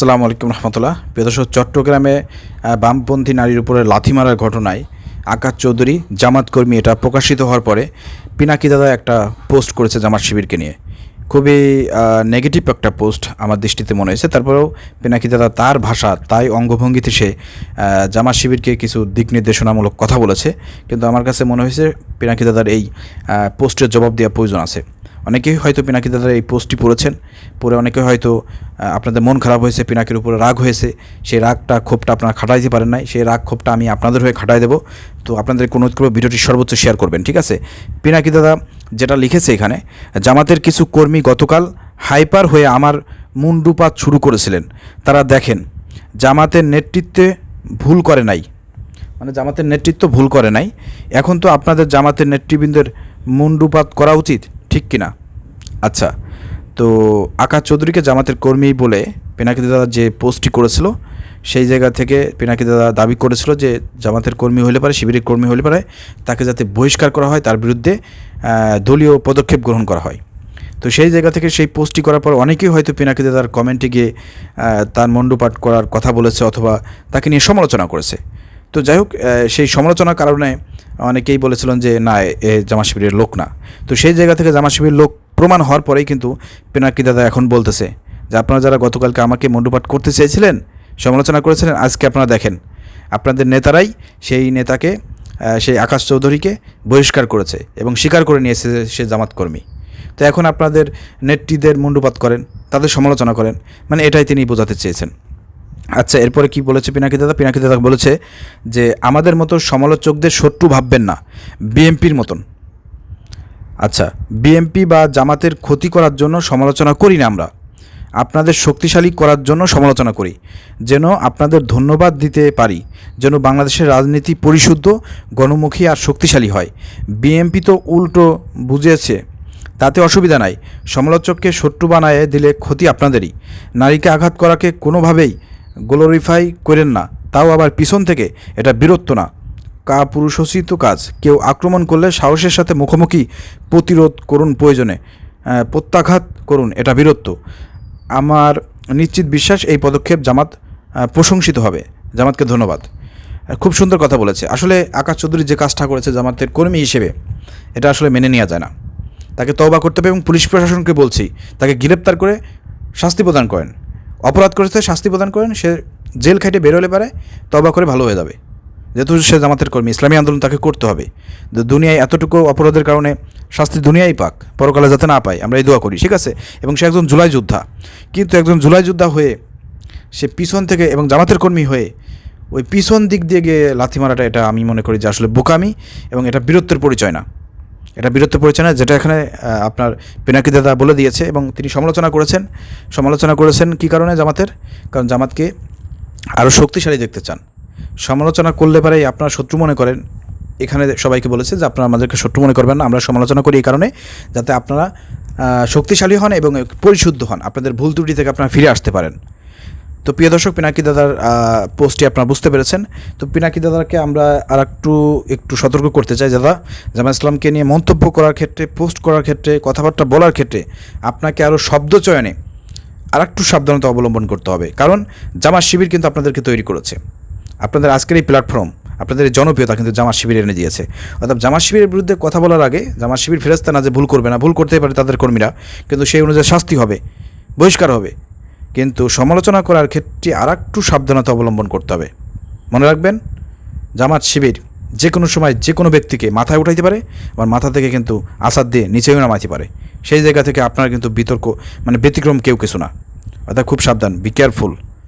আসসালামু আলাইকুম রহমতুল্লাহ। প্রিয়দর্শক চট্টগ্রামে বামপন্থী নারীর উপরে লাথি মারার ঘটনায় আকাশ চৌধুরী, জামাত কর্মী, এটা প্রকাশিত হওয়ার পরে পিনাকি দাদা একটা পোস্ট করেছে জামাত শিবিরকে নিয়ে। খুবই নেগেটিভ একটা পোস্ট আমার দৃষ্টিতে মনে হয়েছে। তারপরেও পিনাকি দাদা তার ভাষা, তাই অঙ্গভঙ্গিতে সে জামাত শিবিরকে কিছু দিক নির্দেশনামূলক কথা বলেছে। কিন্তু আমার কাছে মনে হয়েছে পিনাকি দাদার এই পোস্টের জবাব দেওয়া প্রয়োজন আছে। অনেকেই হয়তো পিনাকি দাদার এই পোস্টটি পড়েছেন। পরে অনেকে হয়তো আপনাদের মন খারাপ হয়েছে, পিনাকির উপরে রাগ হয়েছে। সেই রাগটা ক্ষোভটা আপনারা খাটাইতে পারেন নাই। সেই রাগ ক্ষোভটা আমি আপনাদের হয়ে খাটাই দেবো। তো আপনাদের কোনো করব ভিডিওটি সর্বোচ্চ শেয়ার করবেন, ঠিক আছে? পিনাকি দাদা যেটা লিখেছে এখানে, জামাতের কিছু কর্মী গতকাল হাইপার হয়ে আমার মুন্ডুপাত শুরু করেছিলেন। তারা দেখেন, জামাতের নেতৃত্বে ভুল করে নাই। মানে জামাতের নেতৃত্ব ভুল করে নাই। এখন তো আপনাদের জামাতের নেতৃবৃন্দের মুন্ডুপাত করা উচিত। ঠিক কিনা? আচ্ছা তো আকাশ চৌধুরীকে জামাতের কর্মী বলে পিনাকি দাদা যে পোস্টটি করেছিল, সেই জায়গা থেকে পিনাকি দাদা দাবি করেছিল যে জামাতের কর্মী হলে পারে, শিবিরের কর্মী হলে পারে, তাকে যাতে বহিষ্কার করা হয় তার বিরুদ্ধে দলীয় পদক্ষেপ গ্রহণ করা হয়। তো সেই জায়গা থেকে সেই পোস্টটি করার পর অনেকেই হয়তো পিনাকি দাদার কমেন্টে গিয়ে তার মণ্ডপাট করার কথা বলেছে অথবা তাকে নিয়ে সমালোচনা করেছে। তো যাই হোক সেই সমালোচনার কারণে অনেকেই বলেছিলেন যে, না, এ জামা শিবিরের লোক না। তো সেই জায়গা থেকে জামা শিবিরের লোক প্রমাণ হওয়ার পরেই কিন্তু পিনাকি দাদা এখন বলতেছে যে, আপনারা যারা গতকালকে আমাকে মণ্ডপাট করতে চেয়েছিলেন, সমালোচনা করেছিলেন, আজকে আপনারা দেখেন। আপনাদের নেতারাই সেই নেতাকে সেই আকাশ চৌধুরীকে বহিষ্কার করেছে এবং স্বীকার করে নিয়েছে সে জামাত কর্মী। তো এখন আপনাদের নেত্রীদের মুন্ডুপাত করেন, তাদের সমালোচনা করেন মানে এটাই তিনি বোঝাতে চেয়েছেন। আচ্ছা এরপরে কি বলেছে পিনাকি দাদা? পিনাকি দাদা বলেছে যে, আমাদের মতো সমালোচকদের শত্রু ভাববেন না বিএমপির মতন। আচ্ছা বিএমপি বা জামাতের ক্ষতি করার জন্য সমালোচনা করি না আমরা। আপনাদের শক্তিশালী করার জন্য সমালোচনা করি। যেন আপনাদের ধন্যবাদ দিতে পারি। যেন বাংলাদেশের রাজনীতি পরিশুদ্ধ, গণমুখী আর শক্তিশালী হয়। বিএমপি তো উল্টো বুঝিয়েছে তাতে অসুবিধা নাই। সমালোচককে শত্রু বানায় দিলে ক্ষতি আপনাদেরই। নারীকে আঘাত করাকে কোনোভাবেই গ্লোরিফাই করেন না, তাও আবার পিছন থেকে, এটা বীরত্ব না। কা পুরুষোচিত কাজ, কেউ আক্রমণ করলে সাহসের সাথে মুখোমুখি প্রতিরোধ করুন প্রয়োজনে প্রত্যাঘাত করুন, এটা বীরত্ব। আমার নিশ্চিত বিশ্বাস এই পদক্ষেপ জামাত প্রশংসিত হবে। জামাতকে ধন্যবাদ। খুব সুন্দর কথা বলেছে। আসলে আকাশ চৌধুরী যে কাজটা করেছে জামাতের কর্মী হিসেবে, এটা আসলে মেনে নেওয়া যায় না। তাকে তওবা করতে হবে এবং পুলিশ প্রশাসনকে বলছি, তাকে গ্রেপ্তার করে শাস্তি প্রদান করেন। অপরাধ করেছে, শাস্তি প্রদান করেন, সে জেল খাইটে বেরোলে পারে তবা করে ভালো হয়ে যাবে। যেহেতু সে জামাতের কর্মী, ইসলামী আন্দোলন তাকে করতে হবে। তো দুনিয়ায় এতটুকু অপরাধের কারণে শাস্তি দুনিয়াই পাক, পরকালে যাতে না পায়, আমরা এই দোয়া করি, ঠিক আছে? এবং সে একজন জুলাই যোদ্ধা। কিন্তু একজন জুলাই যোদ্ধা হয়ে সে পিছন থেকে এবং জামাতের কর্মী হয়ে ওই পিছন দিক দিয়ে গিয়ে লাথি মারাটা, এটা আমি মনে করি যে আসলে বোকামি এবং এটা বীরত্বের পরিচয় না। এটা বীরত্ব পরিচয় যেটা এখানে আপনার পিনাকি দাদা বলে দিয়েছে এবং তিনি সমালোচনা করেছেন। সমালোচনা করেছেন কী কারণে জামাতের? কারণ জামাতকে আরও শক্তিশালী দেখতে চান। সমালোচনা করলে পারে আপনারা শত্রু মনে করেন। এখানে সবাইকে বলেছে যে আপনারা আমাদেরকে শত্রু মনে করবেন না, আমরা সমালোচনা করি এই কারণে, যাতে আপনারা শক্তিশালী হন এবং পরিশুদ্ধ হন। আপনাদের ভুল ত্রুটি থেকে আপনারা ফিরে আসতে পারেন। তো প্রিয় দর্শক, পিনাকি দাদার পোস্টটি আপনারা বুঝতে পেরেছেন। তো পিনাকি দাদাকে আমরা আর একটু একটু সতর্ক করতে চাই। দাদা জামা ইসলামকে নিয়ে মন্তব্য করার ক্ষেত্রে, পোস্ট করার ক্ষেত্রে, কথাবার্তা বলার ক্ষেত্রে আপনাকে আরও শব্দ চয়নে আর একটু সাবধানতা অবলম্বন করতে হবে। কারণ জামা শিবির কিন্তু আপনাদেরকে তৈরি করেছে। আপনাদের আজকের এই প্ল্যাটফর্ম আপনাদের জনপ্রিয়তা কিন্তু জামা শিবির এনে দিয়েছে। অর্থাৎ জামা শিবিরের বিরুদ্ধে কথা বলার আগে জামা শিবির ফেরস্তা না যে ভুল করবে না, ভুল করতেই পারে তাদের কর্মীরা, কিন্তু সেই অনুযায়ী শাস্তি হবে, বহিষ্কার হবে। কিন্তু সমালোচনা করার ক্ষেত্রে আর একটু সাবধানতা অবলম্বন করতে হবে। মনে রাখবেন, জামাত শিবির যে কোনো সময় যে কোনো ব্যক্তিকে মাথায় উঠাইতে পারে আবার মাথা থেকে কিন্তু আসাদ দিয়ে নিচেও নামাইতে পারে। সেই জায়গা থেকে আপনার কিন্তু বিতর্ক মানে ব্যতিক্রম কেউ কিছু না। অর্থাৎ খুব সাবধান বি কেয়ারফুল